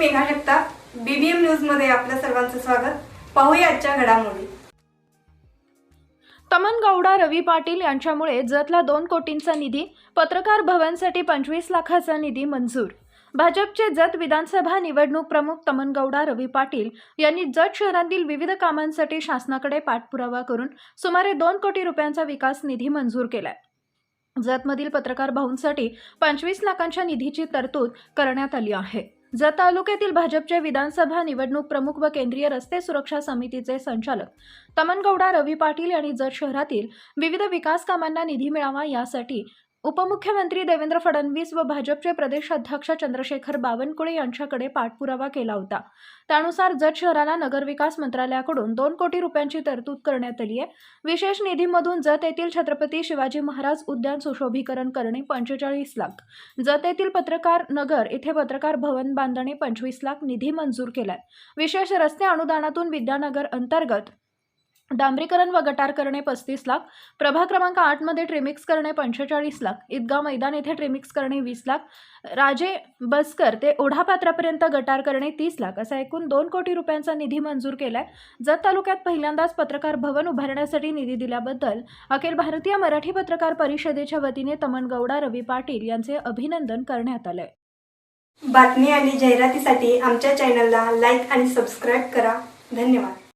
Megha Jagtap BBM न्यूजमध्ये आपल्या सर्वांचं स्वागत. पाहूया आजच्या घडामोडी. तमन गौडा रवी पाटील यांच्यामुळे जतला दोन कोटींचा निधी पत्रकार भवनसाठी पंचवीस लाखाचा निधी मंजूर. भाजपचे जत विधानसभा निवडणूक प्रमुख तमन गौडा रवी पाटील यांनी जत शहरातील विविध कामांसाठी शासनाकडे पाठपुरावा करून सुमारे दोन कोटी रुपयांचा विकास निधी मंजूर केलाय. जतमधील पत्रकार भाऊंसाठी पंचवीस लाखांच्या निधीची तरतूद करण्यात आली आहे. जत तालुक्यातील भाजपचे विधानसभा निवडणूक प्रमुख व केंद्रीय रस्ते सुरक्षा समितीचे संचालक तमनगौडा रवी पाटील यांनी जत शहरातील विविध विकास कामांना निधी मिळावा यासाठी उपमुख्यमंत्री देवेंद्र फडणवीस व भाजपचे प्रदेश अध्यक्ष चंद्रशेखर बावनकुळे यांच्याकडे पाठपुरावा केला होता. त्यानुसार जत शहराला नगरविकास मंत्रालयाकडून दोन कोटी रुपयांची तरतूद करण्यात आली आहे. विशेष निधीमधून जत येथील छत्रपती शिवाजी महाराज उद्यान सुशोभीकरण करणे पंचेचाळीस लाख. जत येथील पत्रकार नगर इथे पत्रकार भवन बांधणे पंचवीस लाख निधी मंजूर केलाय. विशेष रस्ते अनुदानातून विद्यानगर अंतर्गत डांबरीकरण व गटार करणे पस्तीस लाख प्रभाग क्रमांक आठमध्ये ट्रिमिक्स करणे पंचेचाळीस लाख ईदगाव मैदान येथे ट्रिमिक्स करणे वीस लाख राजे बसकर ते ओढापात्रापर्यंत गटार करणे तीस लाख असा एकूण दोन कोटी रुपयांचा निधी मंजूर केलाय. जत तालुक्यात पहिल्यांदाच पत्रकार भवन उभारण्यासाठी निधी दिल्याबद्दल अखिल भारतीय मराठी पत्रकार परिषदेच्या वतीने तमनगौडा रवी पाटील यांचे अभिनंदन करण्यात आलंय. बातमी आणि जाहिरातीसाठी आमच्या चॅनलला लाईक आणि सबस्क्राईब करा. धन्यवाद.